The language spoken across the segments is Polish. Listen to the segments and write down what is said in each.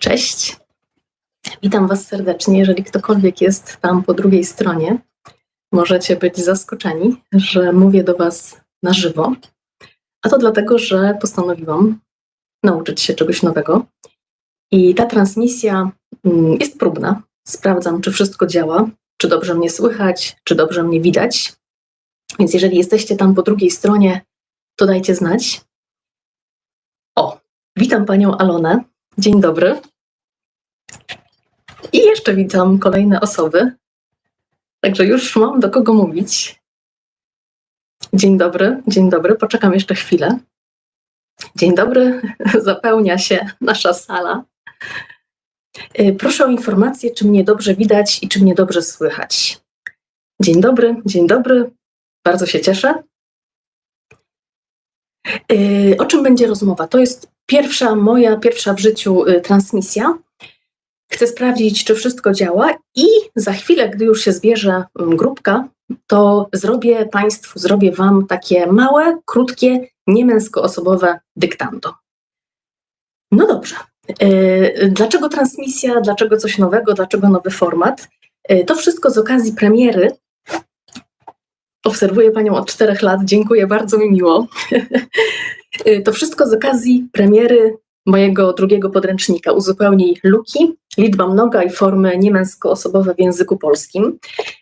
Cześć. Witam Was serdecznie. Jeżeli ktokolwiek jest tam po drugiej stronie, możecie być zaskoczeni, że mówię do Was na żywo. A to dlatego, że postanowiłam nauczyć się czegoś nowego. I ta transmisja mm, jest próbna. Sprawdzam, czy wszystko działa, czy dobrze mnie słychać, czy dobrze mnie widać. Więc jeżeli jesteście tam po drugiej stronie, to dajcie znać. O, witam Panią Alonę. Dzień dobry. I jeszcze witam kolejne osoby. Także już mam do kogo mówić. Dzień dobry, dzień dobry. Poczekam jeszcze chwilę. Dzień dobry, zapełnia się nasza sala. Y, Proszę o informację, czy mnie dobrze widać i czy mnie dobrze słychać. Dzień dobry, dzień dobry. Bardzo się cieszę. Y, O czym będzie rozmowa? To jest pierwsza moja, pierwsza w życiu y, transmisja. Chcę sprawdzić, czy wszystko działa, i za chwilę, gdy już się zbierze mm, grupka, to zrobię Państwu, zrobię Wam takie małe, krótkie, niemęskoosobowe dyktando. No dobrze. Yy, Dlaczego transmisja, dlaczego coś nowego, dlaczego nowy format? Yy, To wszystko z okazji premiery. Obserwuję Panią od czterech lat, dziękuję, bardzo mi miło. Yy, To wszystko z okazji premiery mojego drugiego podręcznika Uzupełnij luki, liczba mnoga i formy niemęskoosobowe w języku polskim.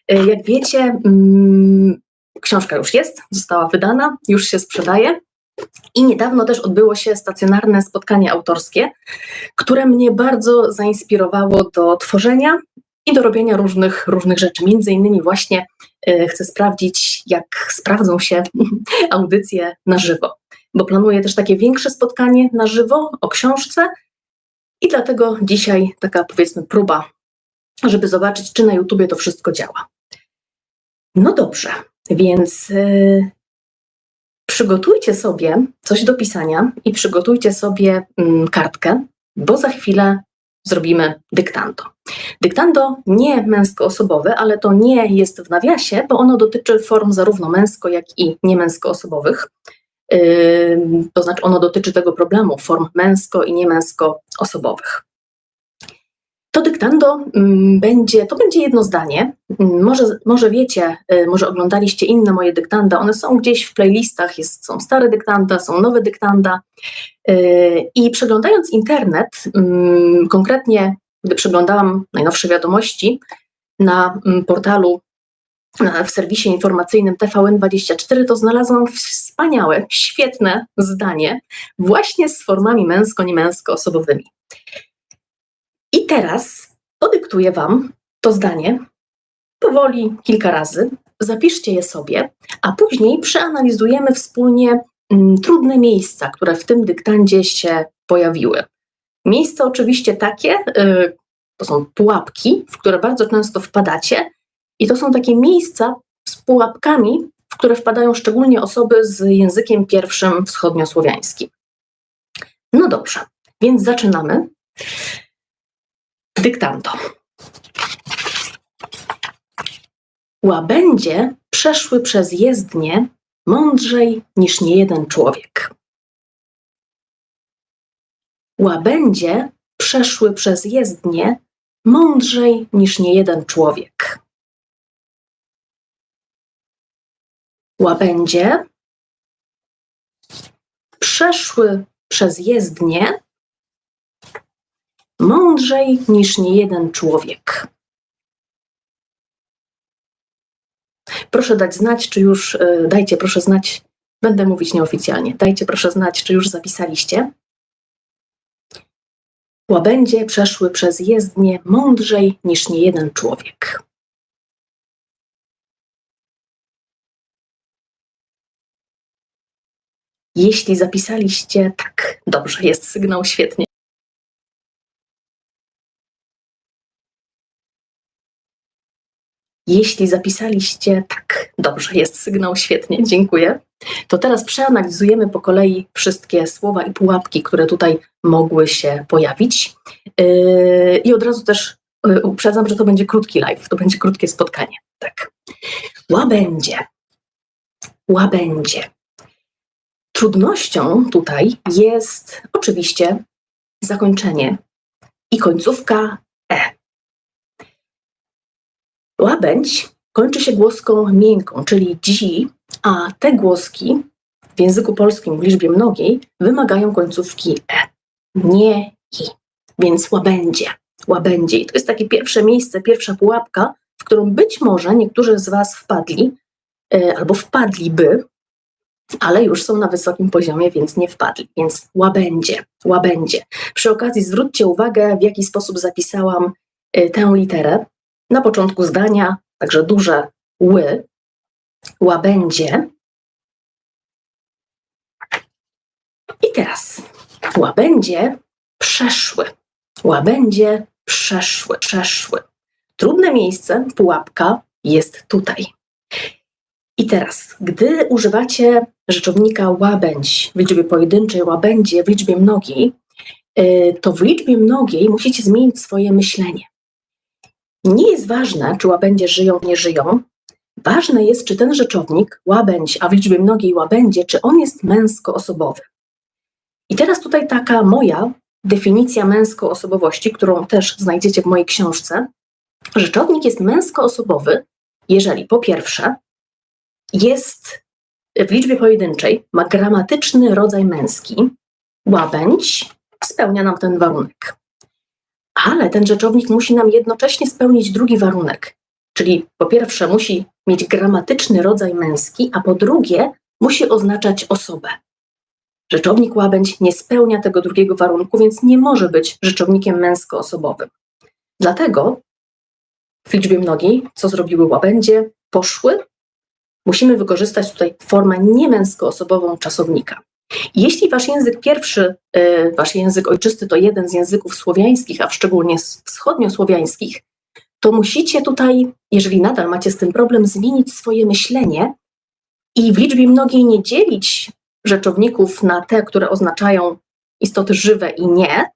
Jak wiecie, mm, książka już jest, została wydana, już się sprzedaje. I niedawno też odbyło się stacjonarne spotkanie autorskie, które mnie bardzo zainspirowało do tworzenia i do robienia różnych, różnych rzeczy. Między innymi właśnie y, chcę sprawdzić, jak sprawdzą się audycje na żywo, bo planuję też takie większe spotkanie na żywo o książce i dlatego dzisiaj taka powiedzmy próba, żeby zobaczyć, czy na YouTubie to wszystko działa. No dobrze, więc y, przygotujcie sobie coś do pisania i przygotujcie sobie mm, kartkę, bo za chwilę zrobimy dyktando. Dyktando nie męskoosobowe, ale to nie jest w nawiasie, bo ono dotyczy form zarówno męsko, jak i niemęskoosobowych. To znaczy ono dotyczy tego problemu form męsko i niemęskoosobowych. To dyktando mm, będzie, to będzie jedno zdanie. Mm, Może, może wiecie, y, może oglądaliście inne moje dyktanda, one są gdzieś w playlistach, jest, są stare dyktanda, są nowe dyktanda. Y, I przeglądając internet, mm, konkretnie gdy przeglądałam najnowsze wiadomości na portalu, na, w serwisie informacyjnym TVN24, to znalazłam wspaniałe, świetne zdanie właśnie z formami męsko-niemęsko-osobowymi. I teraz podyktuję Wam to zdanie powoli kilka razy, zapiszcie je sobie, a później przeanalizujemy wspólnie mm, trudne miejsca, które w tym dyktandzie się pojawiły. Miejsca oczywiście takie, y, to są pułapki, w które bardzo często wpadacie, i to są takie miejsca z pułapkami, w które wpadają szczególnie osoby z językiem pierwszym wschodniosłowiańskim. No dobrze, więc zaczynamy. Dyktando. Łabędzie przeszły przez jezdnię mądrzej niż niejeden człowiek. Łabędzie przeszły przez jezdnię mądrzej niż niejeden człowiek. Łabędzie przeszły przez jezdnię mądrzej niż niejeden człowiek. Proszę dać znać, czy już, y, dajcie proszę znać, będę mówić nieoficjalnie, dajcie proszę znać, czy już zapisaliście. Łabędzie przeszły przez jezdnię mądrzej niż niejeden człowiek. Jeśli zapisaliście, tak, dobrze, jest sygnał, świetnie. Jeśli zapisaliście, tak, dobrze, jest sygnał, świetnie, dziękuję. To teraz przeanalizujemy po kolei wszystkie słowa i pułapki, które tutaj mogły się pojawić. Yy, I od razu też y, uprzedzam, że to będzie krótki live, to będzie krótkie spotkanie. Tak. Łabędzie. Łabędzie. Trudnością tutaj jest oczywiście zakończenie i końcówka. Łabędź kończy się głoską miękką, czyli dzi, a te głoski w języku polskim w liczbie mnogiej wymagają końcówki e. Nie i. Więc łabędzie, łabędzie. I to jest takie pierwsze miejsce, pierwsza pułapka, w którą być może niektórzy z Was wpadli, e, albo wpadliby, ale już są na wysokim poziomie, więc nie wpadli. Więc łabędzie, łabędzie. Przy okazji zwróćcie uwagę, w jaki sposób zapisałam y, tę literę. Na początku zdania, także duże ły, łabędzie. I teraz łabędzie przeszły. Łabędzie przeszły, przeszły. Trudne miejsce, pułapka jest tutaj. I teraz, gdy używacie rzeczownika łabędź w liczbie pojedynczej, łabędzie w liczbie mnogiej, y, to w liczbie mnogiej musicie zmienić swoje myślenie. Nie jest ważne, czy łabędzie żyją, nie żyją. Ważne jest, czy ten rzeczownik łabędź, a w liczbie mnogiej łabędzie, czy on jest męskoosobowy. I teraz tutaj taka moja definicja męskoosobowości, którą też znajdziecie w mojej książce. Rzeczownik jest męskoosobowy, jeżeli po pierwsze jest w liczbie pojedynczej, ma gramatyczny rodzaj męski, łabędź spełnia nam ten warunek. Ale ten rzeczownik musi nam jednocześnie spełnić drugi warunek, czyli po pierwsze musi mieć gramatyczny rodzaj męski, a po drugie musi oznaczać osobę. Rzeczownik łabędź nie spełnia tego drugiego warunku, więc nie może być rzeczownikiem męskoosobowym. Dlatego w liczbie mnogiej, co zrobiły łabędzie, poszły musimy wykorzystać tutaj formę niemęskoosobową czasownika. Jeśli wasz język pierwszy, e, wasz język ojczysty to jeden z języków słowiańskich, a szczególnie wschodniosłowiańskich, to musicie tutaj, jeżeli nadal macie z tym problem, zmienić swoje myślenie i w liczbie mnogiej nie dzielić rzeczowników na te, które oznaczają istoty żywe i nie,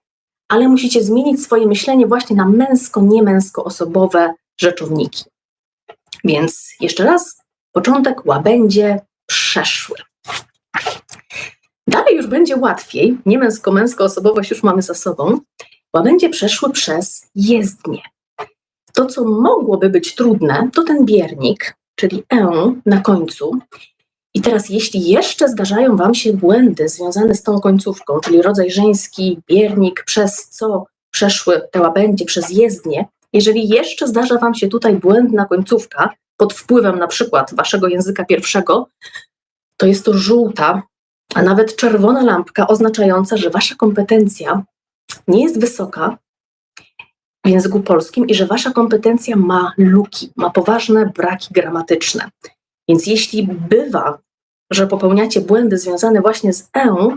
ale musicie zmienić swoje myślenie właśnie na męsko-niemęsko-osobowe rzeczowniki. Więc jeszcze raz, Początek łabędzie przeszły. Dalej już będzie łatwiej, nie męsko-męska osobowość już mamy za sobą. Łabędzie przeszły przez jezdnię. To, co mogłoby być trudne, to ten biernik, czyli e na końcu. I teraz, jeśli jeszcze zdarzają Wam się błędy związane z tą końcówką, czyli rodzaj żeński, biernik, przez co przeszły te łabędzie, przez jezdnię, jeżeli jeszcze zdarza Wam się tutaj błędna końcówka, pod wpływem na przykład waszego języka pierwszego, to jest to żółta, a nawet czerwona lampka oznaczająca, że wasza kompetencja nie jest wysoka w języku polskim i że wasza kompetencja ma luki, ma poważne braki gramatyczne. Więc jeśli bywa, że popełniacie błędy związane właśnie z e,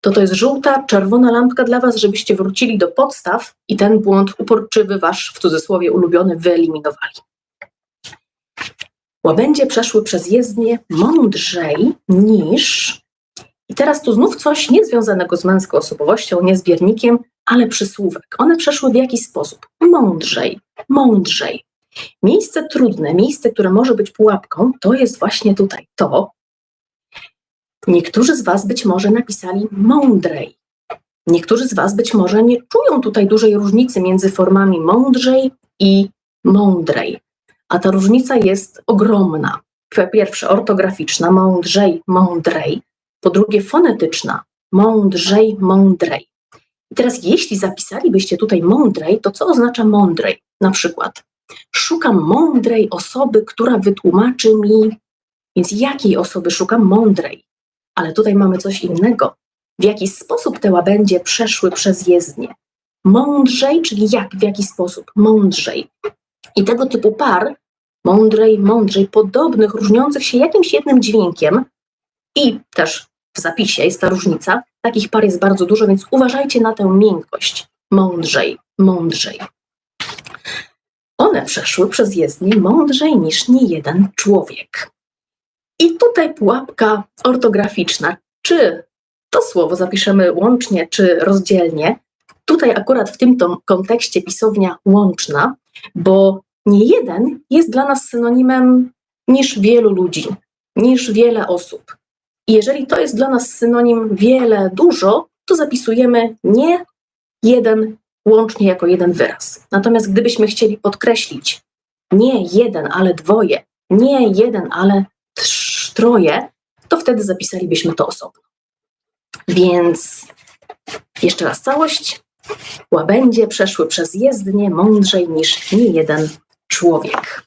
to to jest żółta, czerwona lampka dla was, żebyście wrócili do podstaw i ten błąd uporczywy wasz, w cudzysłowie ulubiony, wyeliminowali. Łabędzie przeszły przez jezdnię mądrzej niż. I teraz tu znów coś niezwiązanego z męską osobowością, nie z biernikiem, ale przysłówek. One przeszły w jakiś sposób? Mądrzej, mądrzej. Miejsce trudne, miejsce, które może być pułapką, to jest właśnie tutaj to. Niektórzy z Was być może napisali mądrej. Niektórzy z Was być może nie czują tutaj dużej różnicy między formami mądrzej i mądrej a ta różnica jest ogromna. Po pierwsze, ortograficzna, mądrzej, mądrej. Po drugie, fonetyczna, mądrzej, mądrej. I teraz, jeśli zapisalibyście tutaj mądrej, to co oznacza mądrej? Na przykład, szukam mądrej osoby, która wytłumaczy mi. Więc jakiej osoby szukam mądrej? Ale tutaj mamy coś innego. W jaki sposób te łabędzie przeszły przez jezdnię? Mądrzej, czyli jak, w jaki sposób? Mądrzej. I tego typu par, mądrzej, mądrzej, podobnych, różniących się jakimś jednym dźwiękiem i też w zapisie jest ta różnica, takich par jest bardzo dużo, więc uważajcie na tę miękkość. Mądrzej, mądrzej. One przeszły przez jezdnię mądrzej niż niejeden człowiek. I tutaj pułapka ortograficzna. Czy to słowo zapiszemy łącznie, czy rozdzielnie, Tutaj akurat w tym kontekście pisownia łączna, bo nie jeden jest dla nas synonimem niż wielu ludzi, niż wiele osób. I jeżeli to jest dla nas synonim wiele, dużo, to zapisujemy nie jeden łącznie jako jeden wyraz. Natomiast gdybyśmy chcieli podkreślić nie jeden, ale dwoje, nie jeden, ale trz- troje, to wtedy zapisalibyśmy to osobno. Więc jeszcze raz całość. Łabędzie przeszły przez jezdnię mądrzej niż nie jeden człowiek.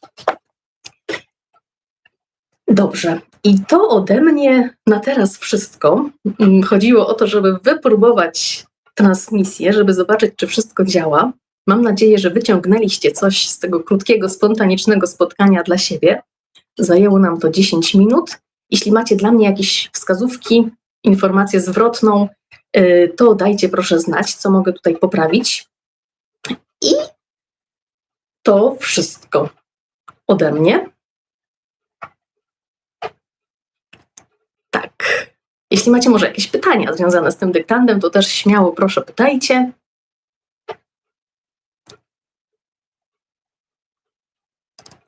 Dobrze. I to ode mnie na teraz wszystko. Mm, Chodziło o to, żeby wypróbować transmisję, żeby zobaczyć, czy wszystko działa. Mam nadzieję, że wyciągnęliście coś z tego krótkiego, spontanicznego spotkania dla siebie. Zajęło nam to 10 minut. Jeśli macie dla mnie jakieś wskazówki, informację zwrotną, y, to dajcie proszę znać, co mogę tutaj poprawić. I to wszystko ode mnie. Tak. Jeśli macie może jakieś pytania związane z tym dyktandem, to też śmiało proszę pytajcie.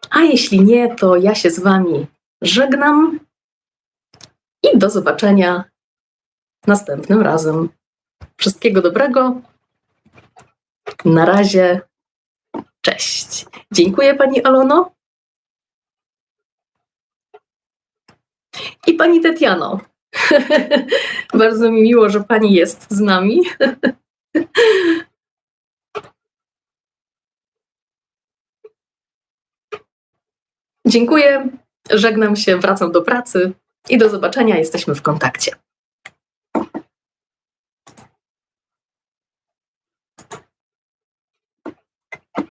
A jeśli nie, to ja się z Wami żegnam i do zobaczenia następnym razem. Wszystkiego dobrego. Na razie. Cześć. Dziękuję Pani Alono. I Pani Tetiano. Bardzo mi miło, że Pani jest z nami. Dziękuję. Żegnam się, wracam do pracy i do zobaczenia. Jesteśmy w kontakcie.